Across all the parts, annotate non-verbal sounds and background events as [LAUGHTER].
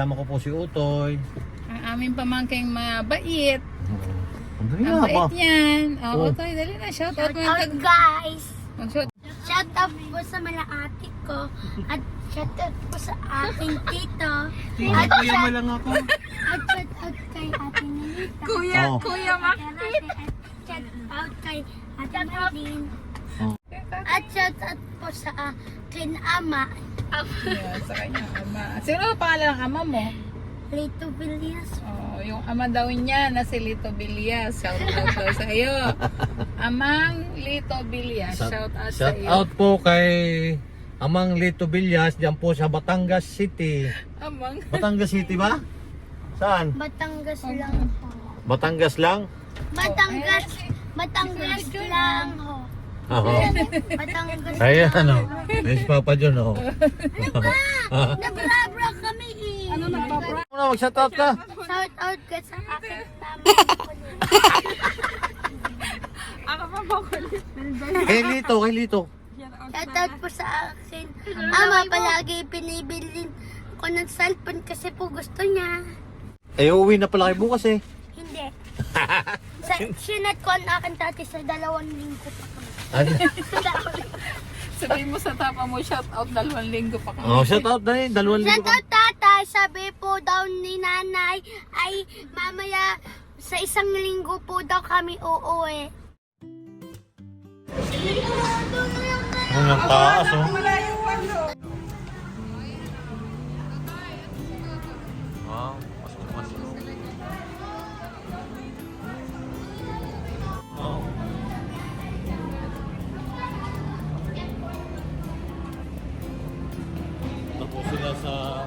kasama ko po si Utoy. Ang aming pamangking mabait. Ang dali Ang ba? bait yan. Oo, Oh. oh. Toy, dali na. Shout out Shout mo yung out tag... guys! Mag-shout. Shout out po sa mga ate ko at shout out po sa aking tito. At Kuya mo shout, lang ako. at shout out kay ate Nilita. Kuya, Oh. Kuya Mac. At shout out kay ate Marlene. Oh. At shout out po sa akin ama, Yan, sa kanyang ama. Sino ang pangalan ng ama mo? Lito Villas. Oh, yung ama daw niya na si Lito Bilias. Shout out daw sa iyo. [LAUGHS] Amang Lito Bilias. Shout out sa Shout iyo. out po kay Amang Lito Villas, diyan po sa Batangas City. Amang. Batangas City ba? Saan? Batangas lang ho. Batangas lang? Batangas, Batangas lang ho. Oo. Batangas Kaya lang. ano, Miss Papa John, oh. Nabrabra kami eh. Ano nagpapra- Muna, mag-shout out ka. Shout out ka sa akin tama. Ako pa ba kulit? Kay Lito, kay Lito. Shout out po sa akin. Ama palagi pinibilin ko ng cellphone kasi po gusto niya. Eh, uuwi na pala kayo bukas eh. Hindi. Sa, sinat ko ang akin dati sa dalawang linggo pa kami. Ano? Sabihin mo sa tapa mo, shout out dalawang linggo pa kami. Oh, shout out na eh. Dalawang Shout linggo pa. out tatay, sabi po daw ni nanay ay mamaya sa isang linggo po daw kami uuwi. Ano ng taas, oh. Wow, pasok na pasok. Wow.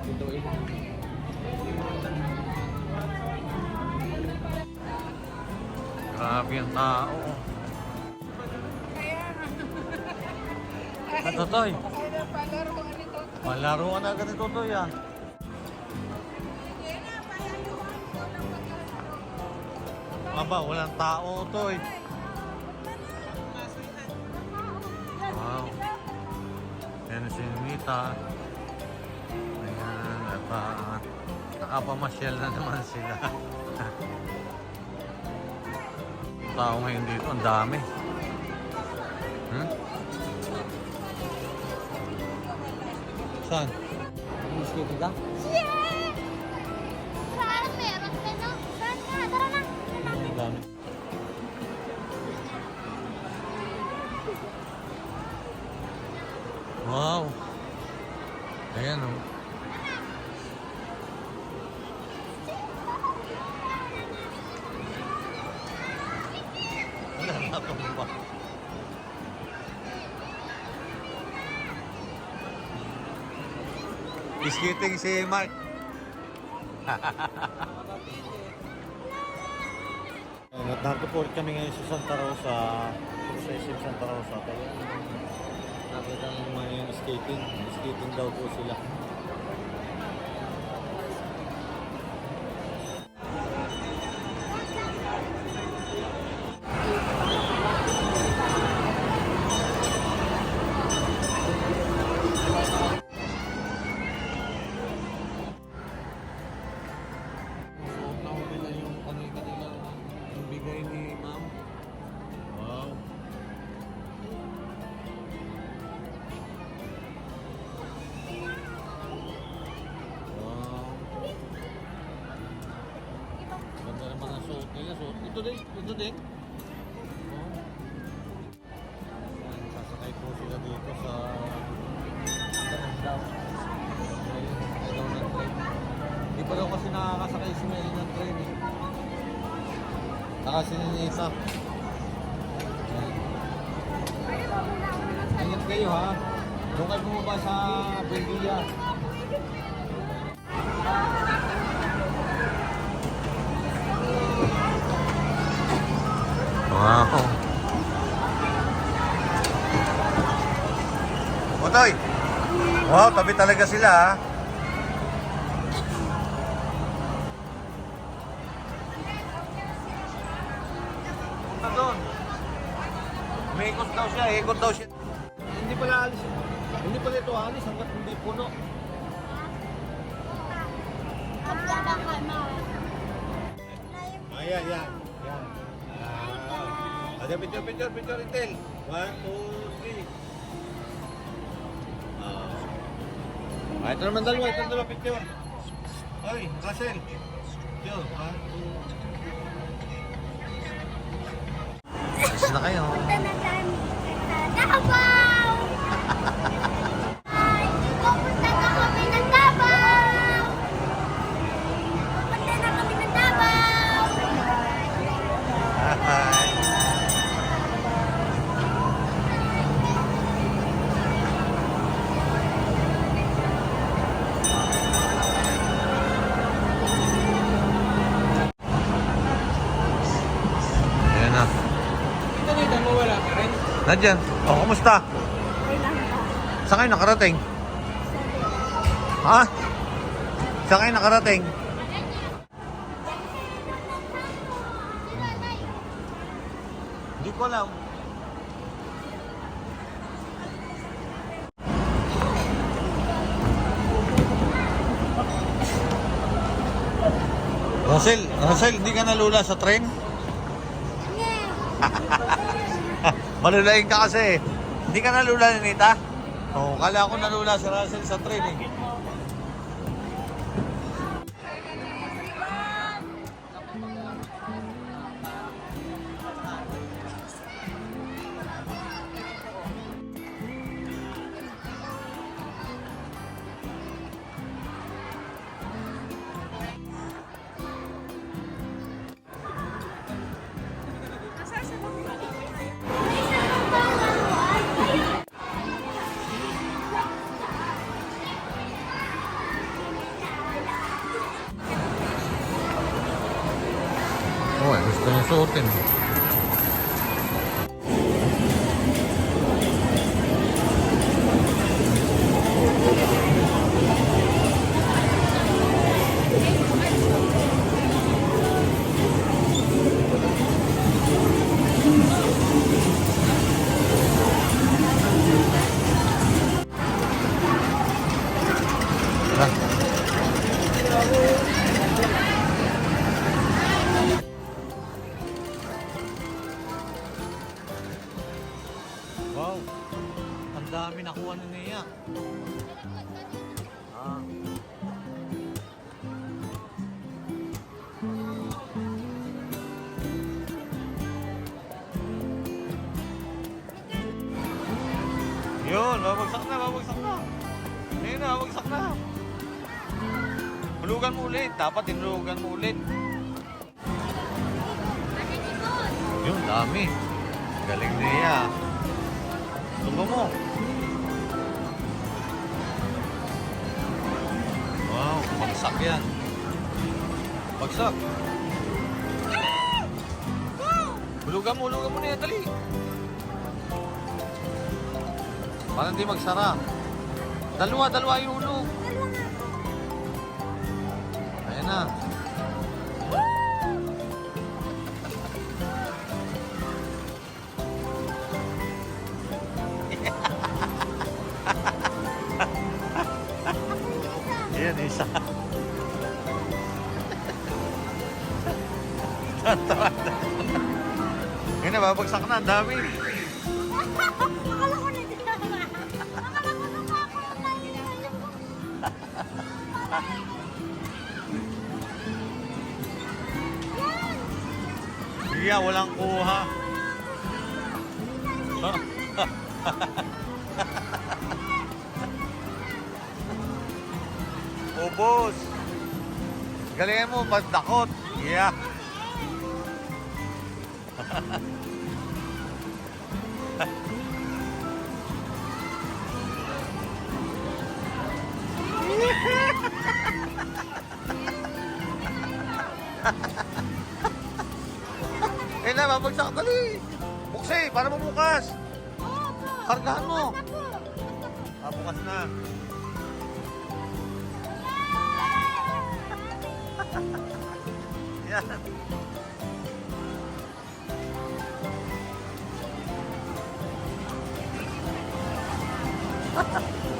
Sa bituin. Grabe ang tao. At Totoy, malaruan na agad ni Totoy ah. Aba, walang tao, Toy. Wow. Yan si Nita. At uh, nakapamasyal na naman sila. [LAUGHS] tao ngayon dito, ang dami. Hmm? Saan? Skating ka? Saan Skating si Mark. Po ulit kami ngayon sa Santa Rosa, sa SM Santa Rosa. Kaya nakita ng mga yung skating. Skating daw po sila. Po sila dito sa Ayun, daw ng train. Di ba pa daw kasi nakakasakay si Mel ng train eh. Saka si Ninita. Ingat kayo ha. Doon kayo bumaba sa Belgia. Otoy! Wow, tabi talaga sila ha. Punta doon. May ikot daw siya, ikot daw siya. Hindi pala alis. Hindi pala ito alis hanggat hindi puno. Ayan, yan. Yan. Ah. Ada picture, picture, picture, Intel. One, two, three. Ah. Ito naman dalawa, ito dalawa picture. Ay, Russell. One, two. Alis na kayo. Punta na kami Wala ka rin. Nandyan. Oh, kumusta? Saan kayo nakarating? Ha? Saan kayo nakarating? Hindi ko alam. Russell, Russell, hindi ka nalula sa train? [LAUGHS] Malulayin ka kasi. Hindi ka nalula ni Nita? Oo, oh, kala ko nalula si Russell sa train eh. Wow. Ang dami nakuha ni Nia. Ah. Yun, babagsak na, babagsak na. Ayun na, babagsak na. Hulugan mo ulit. Dapat tinulugan mo ulit. Yun, dami. Galing niya. Tumba mo. Wow, bagsak yan. Bagsak. Hulugan mo, hulugan mo na yan, dali. Para hindi magsara. Dalawa, dalawa yung hulog. Ayan na. Isa. [LAUGHS] Tatawa na. Ngayon na, babagsak na. Ang dami. Akala ko na dito. Akala ko na ako Iya, walang kuha. Galingan mo, magdakot. Yeah. [LAUGHS] eh na, babagsak. Dali. Bukse, para mabukas. Kargahan mo. Ah, bukas na. Yan.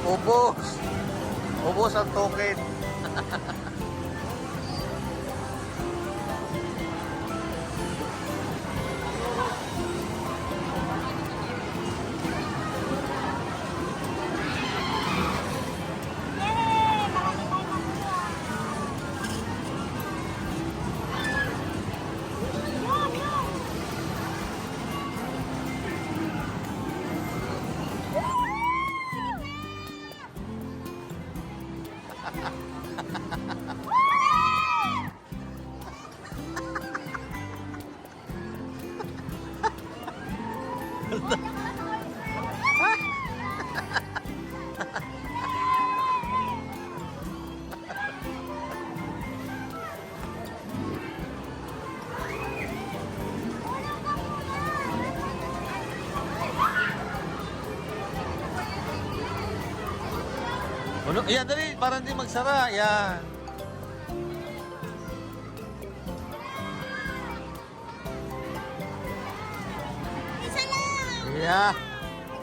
Ubos. Ubos ang token. Ano? Yan, dali. Para hindi magsara. Yan. Isa lang! Yeah.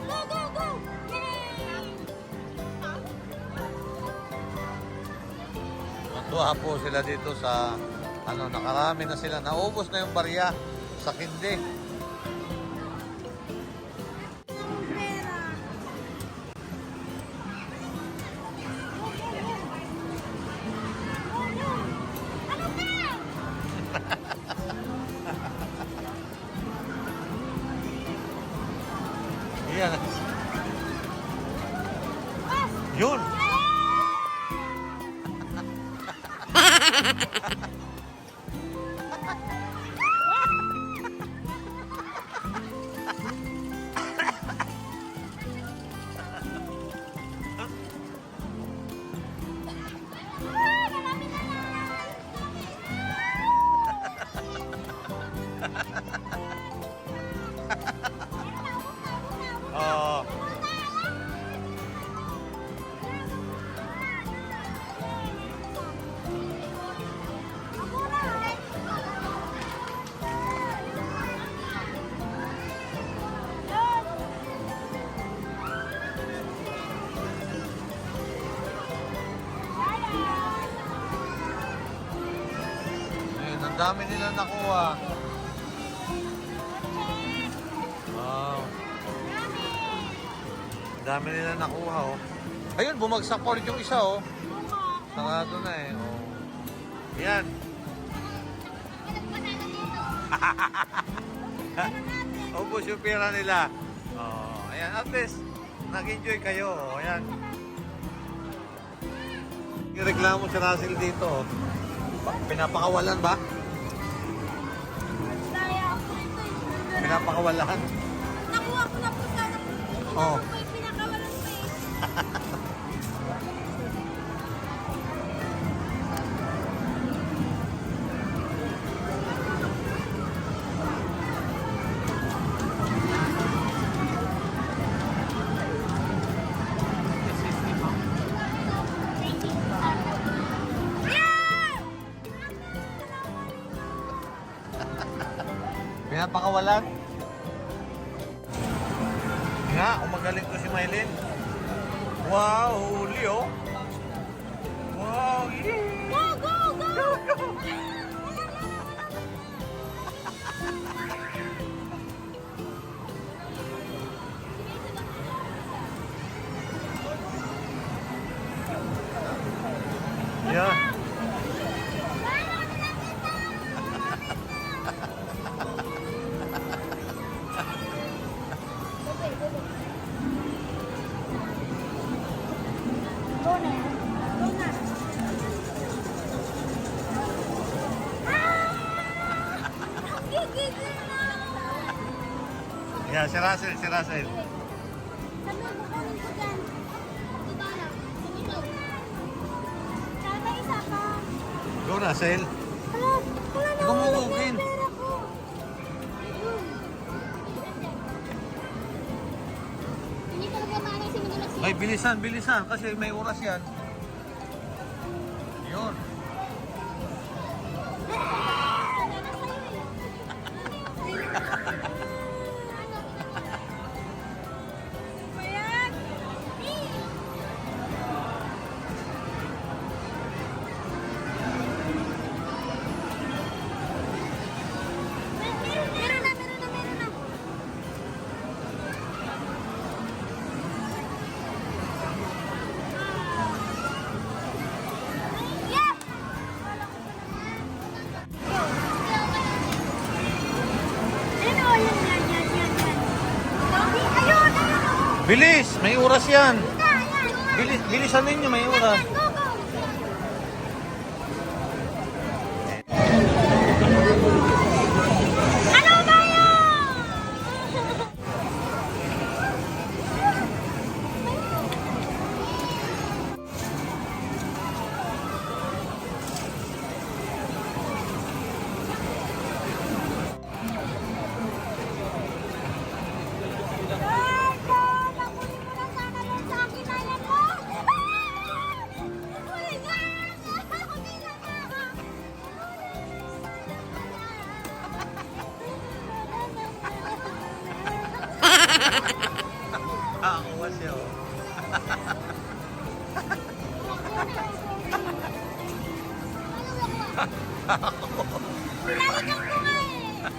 Go, go, go! Yay! Natuwa po sila dito sa ano, nakarami na sila. Naubos na yung barya sa kindi. Dami nila nakuha. Wow. Dami nila nakuha, oh. Ayun, bumagsak ulit yung isa, oh. Sarado na, eh. Oh. Yan. Yung [LAUGHS] pera nila. Oh, ayan, at least, nag-enjoy kayo. Oh, ayan. Ireklamo si Russell dito, oh. Pa- Pinapakawalan ba? Pinapakawalan. Nakuha ko na po sana. Oo. Wow, huli oh. Wow, yeah. Go, go, go! Yeah. Yeah, si Russell, si Russell. Go na, Sel. Ikaw mo kukin. Ay, bilisan, bilisan. Kasi may oras yan. Bilis, bilisan ninyo, may oras.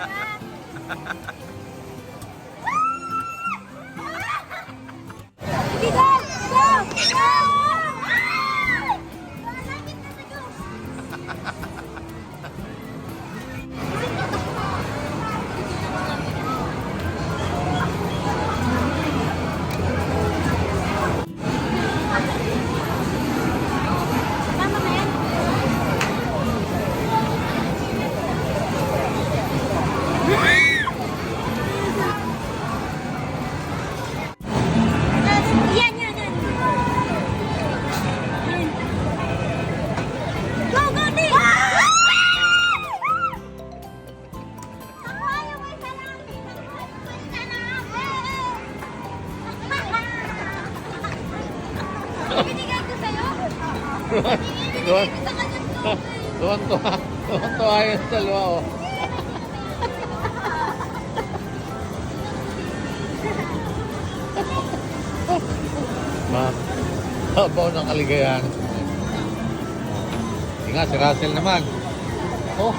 ハハハハ! Doon. Doon to. Doon to ayon sa luwa oh. Ma. Tabaw ng kaligayahan. Hindi si Russell naman. Oh.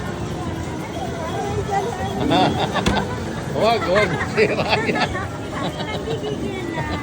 Huwag, huwag. Si Ryan. Nagigigil [LAUGHS] na.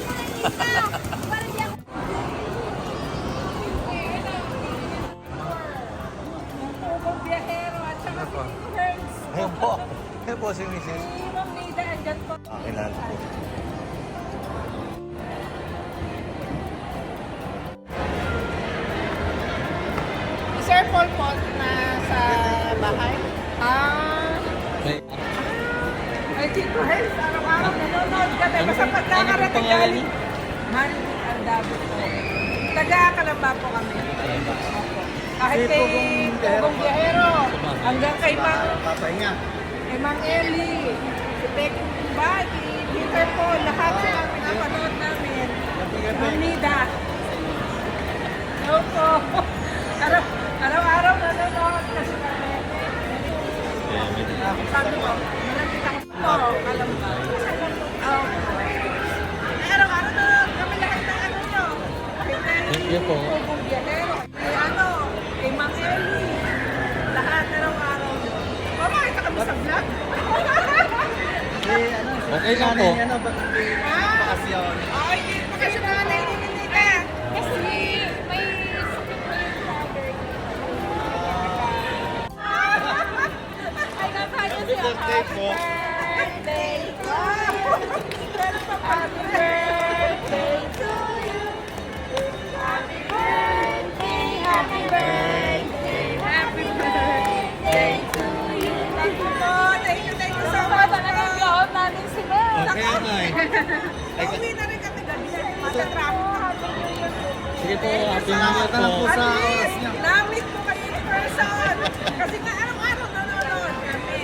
Sige po, happy new year po. At least, na-meet ko kayo in person. Kasi nga araw-araw nanonood kami.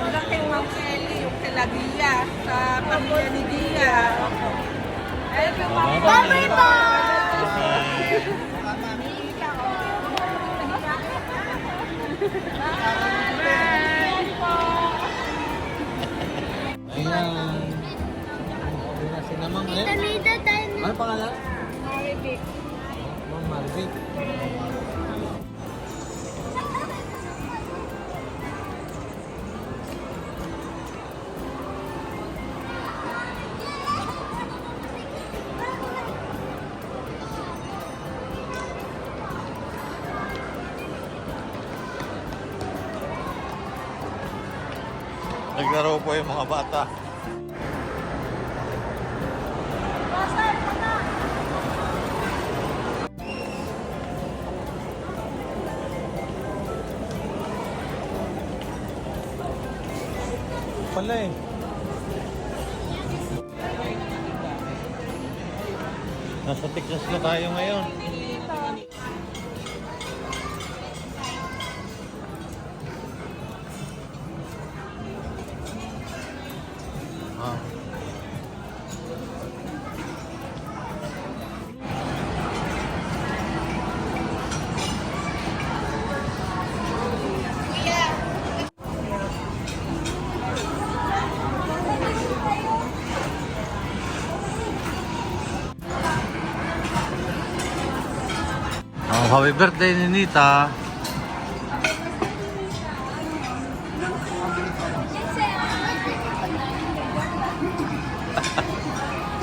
Hanggang kay Ma'am Kelly, yung kay Lagia, sa pamilya ni Dia. Thank you, Ma'am. Bye-bye po! Ayan. Hindi na sinamang eh. Tanida tayo na. Ano pangalan? Marvick. Naglaro po yung mga bata. Pala eh. Nasa Texas na tayo ngayon. Oh, happy birthday ni Nita.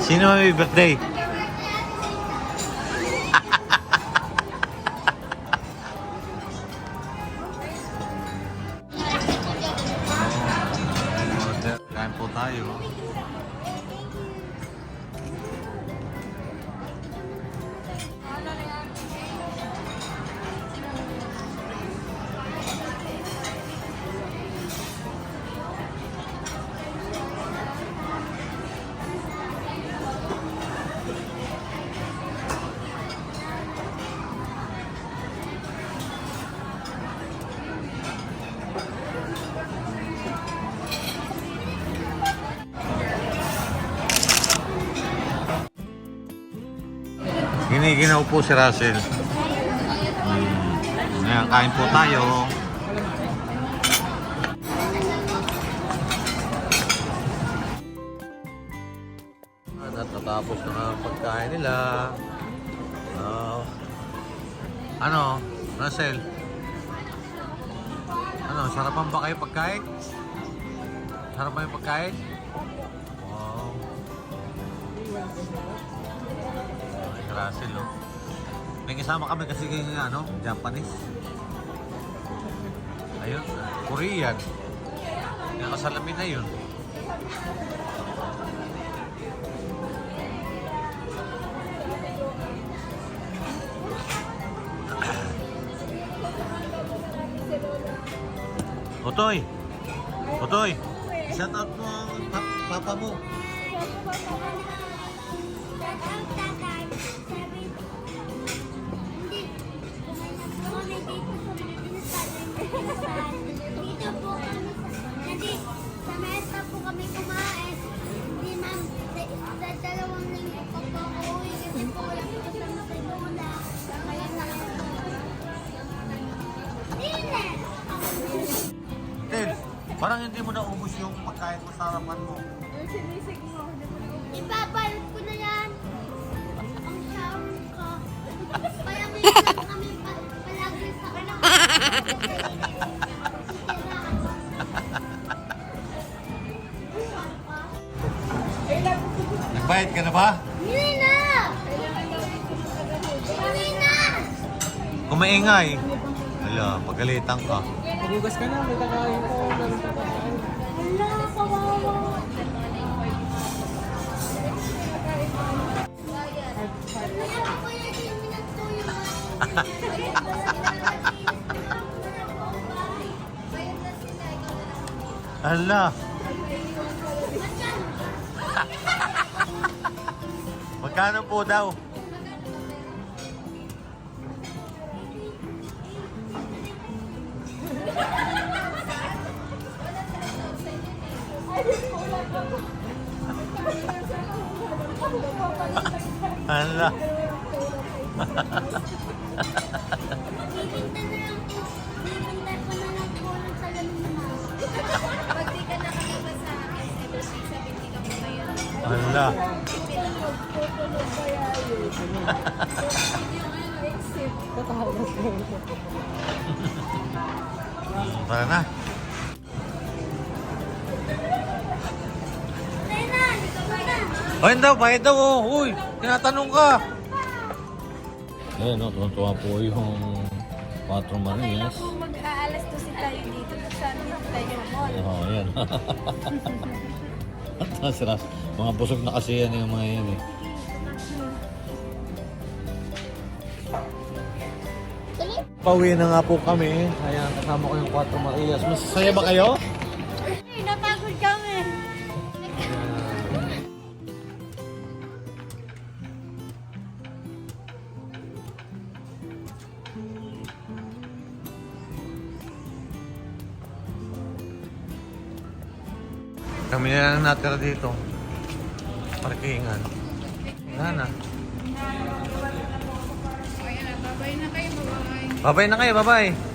Sino may birthday? Giniginaw po si Russell. Hmm. Ayan, kain po tayo. Ah, Natatapos na ang pagkain nila. Ah, ano, Russell? Ano, sarapan ba kayo pagkain? Sarapan yung pagkain? Oh. May kasama kami kasi yung ano, Japanese. Ayun, Korean. Yung kasalamin na yun. Otoy! Otoy! Shout out mo ang pap- papa mo. Dito po kami, kasi sa mesa po kami kumain. Hindi ma'am, sa, sa dalawang linggo pa po ako uwi kasi po wala po sa Macedonia. Kaya na Dinner! Tel, parang hindi mo naubos yung pagkain mo sa harapan mo. Ba? Hindi na! Hindi na! Kumaingay. Hala, pagalitan ka. Magugas ka na, may kakain ko. Pa. Wala, kawawa. Kaya Magkano po daw? [LAUGHS] Hala. [LAUGHS] Ayun daw, bayad daw. Oh. Uy, tinatanong ka. Ayun, no, tuwa po yung 4 Marias. Kung mag-aalas to si tayo dito, saan dito tayo mall? Oo, oh, yan. [LAUGHS] At nasira, mga busog na kasi yan yung mga yan eh. Pauwi na nga po kami. Ayan, kasama ko yung 4 Marias. Masasaya ba kayo? Na lang natira dito. Parkingan. Wala na. Babay na kayo, babay. Babay na kayo, babay.